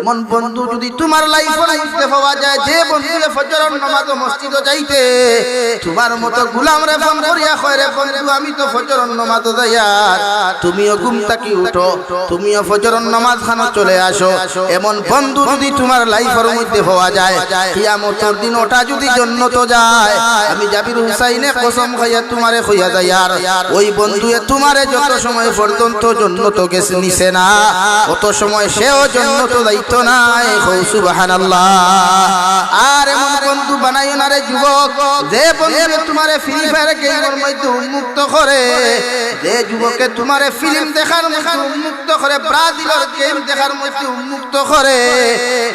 এমন বন্ধু যদি তোমার লাইফ লাইফে পাওয়া যায়, যে বন্ধু ফজর নামাজ মসজিদ যাইতে, তোমার মতো গুলাম রে ফোন করিয়া কয়, রে বন্ধু, আমি তো ফজর নামাজ যাইয়ার তুমিও ঘুম থাকি উঠো, তুমিও ফজর নামাজ খানো চলে আসো। এমন বন্ধু যদি তোমার লাইফের মধ্যে পাওয়া যায়, কিয়ামতের দিন ওটা যদি জন্নত যায়, আমি জাবির হুসাইনে কসম খাইয়া তোমারে কইয়া যাইয়ার ওই বন্ধুয়ে তোমারে যত সময় পর্যন্ত জন্নত গেছে, নিছে না, অত সময় সেও জন্নত দায়িত্ব নাই। কৌ সুবহানাল্লাহ। আর এমন বন্ধু বানাইও না রে যুবক। যে বন্ধু তোমার ফ্রি ফায়ার গেমের মধ্যে উন্মুক্ত করে যে যুবকে তোমারে ফিল্ম দেখার মধ্যে উন্মুক্ত করে, ব্রাজিলের গেম দেখার মধ্যে উন্মুক্ত করে।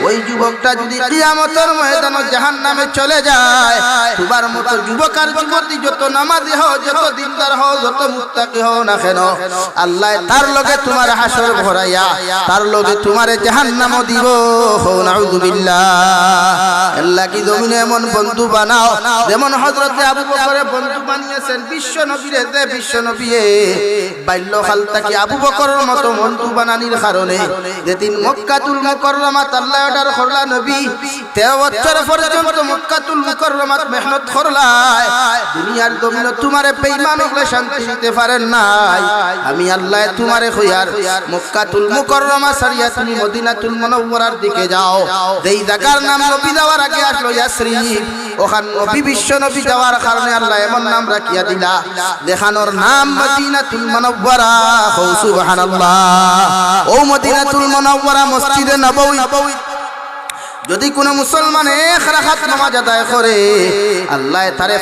ওই যুবকটা যদি কিয়ামতের ময়দানে জাহান্নামে চলে যায়, তোমার মতো যুবক আর যুবতী যত নামাজি হও, যত দিনদার হও, যত মুত্তাকি হও না কেন, আল্লাহ তার লগে তোমার হাসর ভরাইয়া, তার লগে তোমারে জাহান্নাম দিব। হও নাউযুবিল্লাহ। আল্লাহ কি জমিনে এমন বন্ধু বানাও। যেমন হজরতে আবু বকরের বন্ধু বানিয়েছেন বিশ্ব নবীর, যে বিশ্ব নবীয়ে বাল্যকাল থেকে আবু বকরের মতো বন্ধু বানানির কারণে যেদিন মক্কাতুল মুকাররমা আল্লাহ অর্ডার করলা নবী 13 পর্যন্ত মক্কাতুল মুকাররমাত মেহনত করলাই দুনিয়ার জমিনে তোমারে বেঈমান হলে শান্তি দিতে পারেন নাই। আমি আল্লাহ তোমারে কইয়ার মক্কাতুল মুকাররমা সারিয়া তুমি মদিনাতুল মুনাওয়ারার দিকে যাও। যেই জায়গার নাম নবী দেওয়ার আগে আসলো ইয়াসরিব ওখান নবী বিশ্ব নবী দেওয়ার কারণে আল্লাহ এমন নাম রাখিয়া দিলা। দেখানোর নাম মদিনাতুল মুনাওয়ারা। হৌ সুবহানাল্লাহ। ও মদিনাতুল মুনাওয়ারা মসজিদে নববী। যদি কোনো মুসলমান এক রাখাত নামাজ আদায় করে আল্লাহ তারে